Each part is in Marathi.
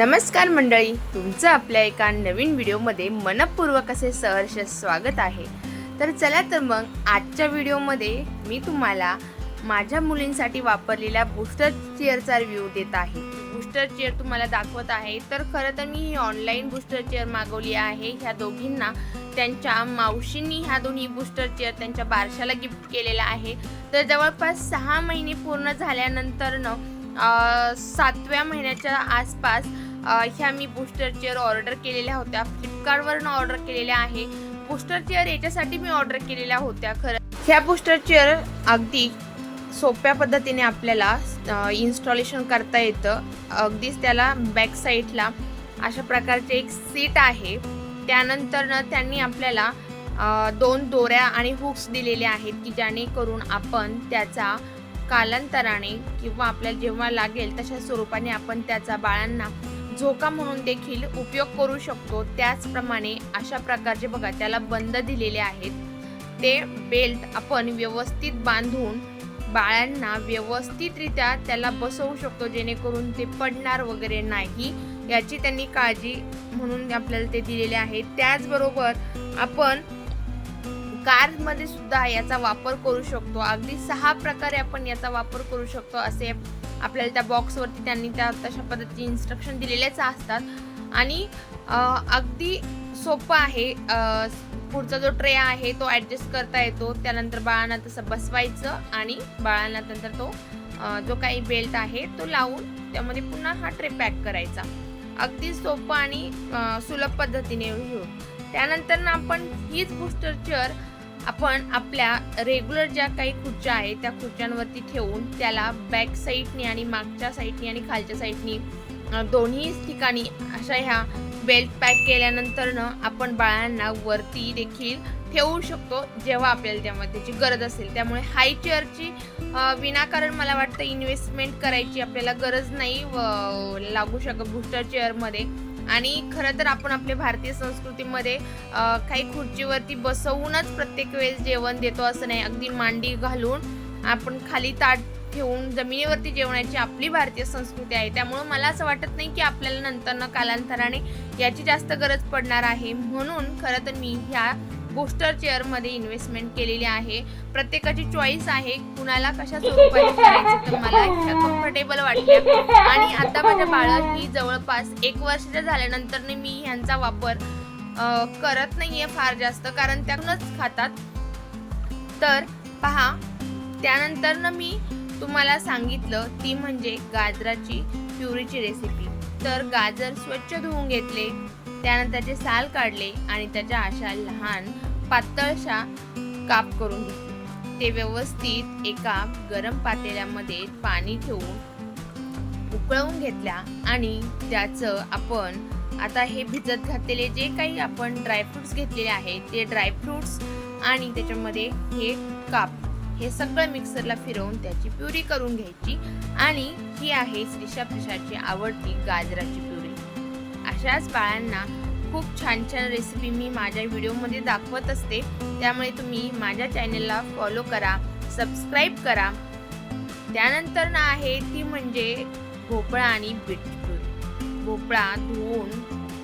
नमस्कार मंडळी तुमचं आपल्या एका नवीन व्हिडिओमध्ये मनपूर्वक असे सहर्ष स्वागत आहे. तर चला तर मग आजच्या व्हिडिओमध्ये मी तुम्हाला माझ्या मुलींसाठी वापरलेल्या बूस्टर चेअरचा रिव्ह्यू देत आहे. बूस्टर चेअर तुम्हाला दाखवत आहे. तर खरं तर मी ही ऑनलाईन बूस्टर चेअर मागवली आहे. ह्या दोघींना त्यांच्या मावशींनी ह्या दोन्ही बूस्टर चेअर त्यांच्या बारशाला गिफ्ट केलेला आहे. तर जवळपास सहा महिने पूर्ण झाल्यानंतरनं सातव्या महिन्याच्या आसपास ह्या मी बूस्टर चेअर ऑर्डर केलेल्या होत्या. फ्लिपकार्टवरून ऑर्डर केलेल्या आहे. बूस्टर चेअर याच्यासाठी मी ऑर्डर केलेल्या होत्या खरं. ह्या बूस्टर चेअर अगदी सोप्या पद्धतीने आपल्याला इन्स्टॉलेशन करता येतं. अगदीच त्याला बॅक साईडला अशा प्रकारचे एक सीट आहे. त्यानंतरनं त्यांनी आपल्याला दोन दोऱ्या आणि हुक्स दिलेले आहेत की जेणेकरून आपण त्याचा कालांतराने किंवा आपल्याला जेव्हा लागेल तशा स्वरूपाने आपण त्याचा बाळांना झोका म्हणून देखील उपयोग करू शकतो. त्याचप्रमाणे अशा प्रकारचे बघा त्याला बंद दिलेले आहेत. ते बेल्ट आपण व्यवस्थित बांधून बाळांना व्यवस्थितरित्या त्याला बसवू शकतो जेणेकरून ते पडणार वगैरे नाही. याची त्यांनी काळजी म्हणून आपल्याला ते दिलेले आहे त्याचबरोबर आपण कारमध्ये सुद्धा याचा वापर करू शकतो. अगदी सहा प्रकारे आपण याचा वापर करू शकतो असे आपल्याला त्या बॉक्सवरती त्यांनी त्या तशा पद्धतीचे इन्स्ट्रक्शन दिलेलेच असतात. आणि अगदी सोपं आहे पुढचा जो ट्रे आहे तो ॲडजस्ट करता येतो. त्यानंतर बाळांना तसं बसवायचं आणि बाळांना नंतर तो जो काही बेल्ट आहे तो लावून त्यामध्ये पुन्हा हा ट्रे पॅक करायचा. अगदी सोपं आणि सुलभ पद्धतीने. घेऊन त्यानंतर ना आपण हीच बूस्टर चेअर आपण आपल्या रेग्युलर ज्या काही खुर्च्या आहेत त्या खुर्च्यांवरती ठेवून त्याला बॅक साईडनी आणि मागच्या साईडनी आणि खालच्या साईडनी दोन्ही ठिकाणी अशा ह्या बेल्ट पॅक केल्यानंतरनं आपण बाळांना वरती देखील ठेवू शकतो जेव्हा आपल्याला त्यामध्ये त्याची गरज असेल. त्यामुळे हाय चेअरची विनाकारण मला वाटतं इन्व्हेस्टमेंट करायची आपल्याला गरज नाही व- लागू शकत बूस्टर चेअरमध्ये आणि खरं तर आपण आपल्या भारतीय संस्कृतीमध्ये काही खुर्चीवरती बसवूनच प्रत्येक वेळेस जेवण देतो असं नाही. अगदी मांडी घालून आपण खाली ताट ठेवून जमिनीवरती जेवणाची आपली भारतीय संस्कृती आहे. त्यामुळं मला असं वाटत नाही की आपल्याला नंतरनं कालांतराने याची जास्त गरज पडणार आहे. म्हणून खरं तर मी ह्या बूस्टर चेअरमध्ये इन्व्हेस्टमेंट केलेली आहे. प्रत्येकाची चॉईस आहे कुणाला कशा स्वरूपाने करायचं तर मला ह्या कम्फर्टेबल वाटल्या आणि आता माझ्या बाळा ही जवळपास एक वर्षाच्या झाल्यानंतर मी ह्यांचा वापर करत नाहीये फार जास्त कारण त्यातूनच खातात. तर पहा त्यानंतर ना मी तुम्हाला सांगितलं ती म्हणजे गाजराची प्युरीची रेसिपी तर गाजर स्वच्छ धुवून घेतले. त्यानंतर त्याचे साल काढले आणि त्याच्या अशा लहान पातळशा काप करून घेतले. ते व्यवस्थित एका गरम पातेल्यामध्ये पाणी ठेवून उकळवून घेतल्या आणि त्याचं आपण आता हे भिजत घातलेले जे काही आपण ड्रायफ्रुट्स घेतलेले आहेत ते ड्रायफ्रुट्स आणि त्याच्यामध्ये हे काप हे सगळं मिक्सरला फिरवून त्याची प्युरी करून घ्यायची. आणि ही आहे श्रीशा प्रसादची आवडती गाजराची अशाच बाळांना खूप छान छान रेसिपी मी माझ्या व्हिडिओमध्ये दाखवत असते. त्यामुळे तुम्ही माझ्या चॅनलला फॉलो करा सबस्क्राईब करा. त्यानंतर ना आहे ती म्हणजे भोपळा आणि बीट भोपळा धुवून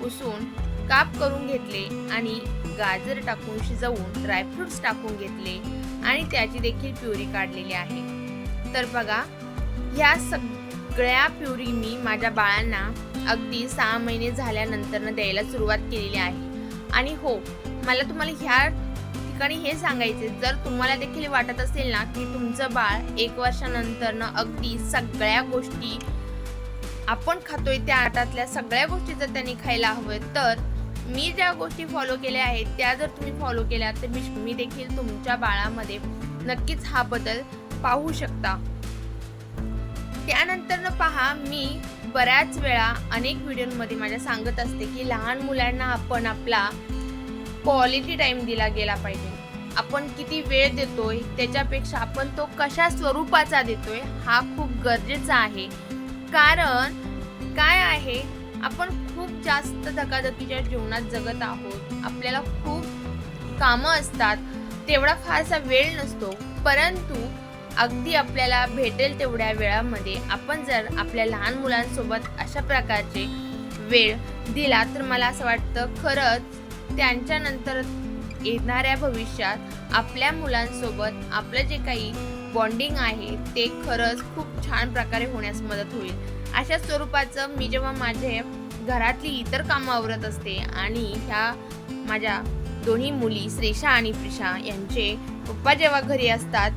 पुसून काप करून घेतले आणि गाजर टाकून शिजवून ड्रायफ्रुट्स टाकून घेतले आणि त्याची देखील प्युरी काढलेली आहे. तर बघा ह्या सगळ्या प्युरी मी माझ्या बाळांना अगदी सहा महिने झाल्यानंतर द्यायला सुरुवात केलेली आहे. आणि हो मला तुम्हाला ह्या ठिकाणी हे सांगायचे जर तुम्हाला देखील वाटत असेल ना की तुमचं बाळ एक वर्षानंतरनं अगदी सगळ्या गोष्टी आपण खातोय त्या आटातल्या सगळ्या गोष्टी जर त्यांनी खायला हव्यात तर मी ज्या गोष्टी फॉलो केल्या आहेत त्या जर तुम्ही फॉलो केल्या तर मी मी देखील तुमच्या बाळामध्ये नक्कीच हा बदल पाहू शकता. त्यानंतर पहा मी बऱ्याच वेळा अनेक व्हिडिओमध्ये माझ्या सांगत असते की लहान मुलांना आपण आपला क्वालिटी टाईम दिला गेला पाहिजे. आपण किती वेळ देतोय त्याच्यापेक्षा आपण तो कशा स्वरूपाचा देतोय हा खूप गरजेचा आहे. कारण काय आहे आपण खूप जास्त धकाधकीच्या जीवनात जगत आहोत आपल्याला खूप कामं असतात तेवढा फारसा वेळ नसतो. परंतु अगदी आपल्याला भेटेल तेवढ्या वेळामध्ये आपण जर आपल्या लहान मुलांसोबत अशा प्रकारचे वेळ दिला तर मला असं वाटतं खरंच त्यांच्यानंतर येणाऱ्या भविष्यात आपल्या मुलांसोबत आपलं जे काही बॉन्डिंग आहे ते खरंच खूप छान प्रकारे होण्यास मदत होईल. अशा स्वरूपाचं मी जेव्हा माझे घरातली इतर कामं आवरत असते आणि ह्या माझ्या दोन्ही मुली श्रेषा आणि प्रिषा यांचे पप्पा जेव्हा घरी असतात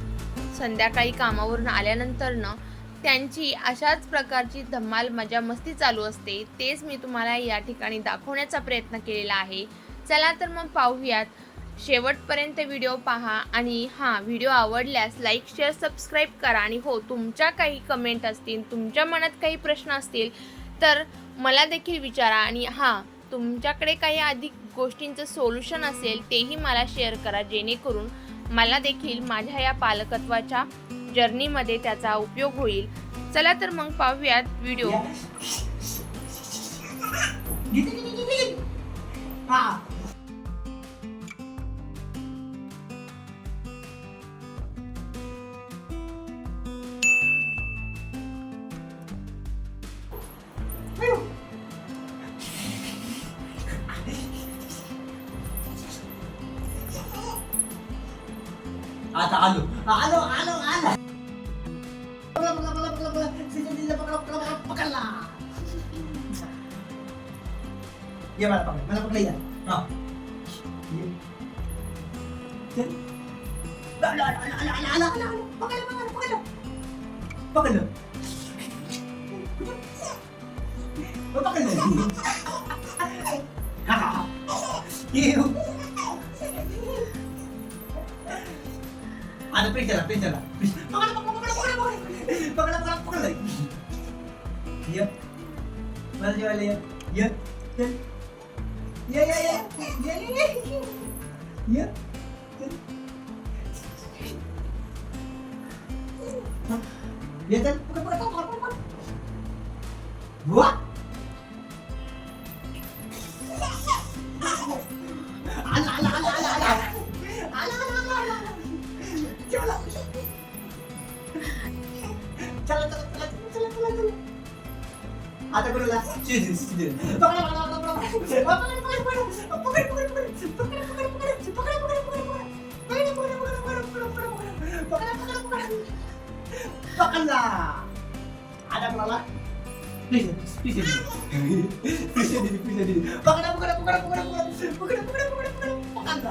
संध्याकाळी कामावरून आल्यानंतरनं त्यांची अशाच प्रकारची धम्माल मजा मस्ती चालू असते. तेच मी तुम्हाला या ठिकाणी दाखवण्याचा प्रयत्न केलेला आहे. चला तर मग पाहूयात. शेवटपर्यंत व्हिडिओ पहा आणि हां व्हिडिओ आवडल्यास लाईक शेअर सबस्क्राईब करा. आणि हो तुमच्या काही कमेंट असतील तुमच्या मनात काही प्रश्न असतील तर मला देखील विचारा. आणि हां तुमच्याकडे काही अधिक गोष्टींचं सोल्युशन असेल तेही मला शेअर करा जेणेकरून मला देखील माझ्या या पालकत्वाच्या जर्नीमध्ये त्याचा उपयोग होईल. चला तर मग पाहूयात video. Kata ano? Ano? Ano? Ano? Pagla, pagla, pagla, pagla, pagla. Sila nila, pagla, pagla, pagla, pagla. Yan, malapag na. Malapag na yan. Ha? Yan. Yan. Ala, ala, ala, ala, ala, ala, ala. Pagala, pagala, pagala. Pagala. Pagala. Pagala. Ew. आता प्रेस झाला प्रेस झाला पकडा पकडा पकडा पकडा पकडा पकडा पकडा ये मला जेवायला ये ये ये ये ये ये ये ये पकड पकड पकड पकड कोणाला चिज चिज पकडा पकडा पकडा पकडा पकड पकड पकड पकड पकड पकड पकड पकड पकड पकड पकड पकड पकडला आता कोणाला प्लीज प्लीज प्लीज प्लीज पकडा पकडा पकडा पकडा पकडा पकडा पकडा पकडा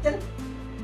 पकडा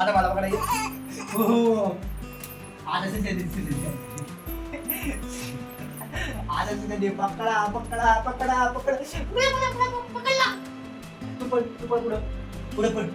आता मला पकडायचं. हो, हो. आता सिद्धी सिद्धी आता सिद्धी पकडा पकडा पकडा पकडा. पकडला तू पण तू पण पुढं. पुढं पण.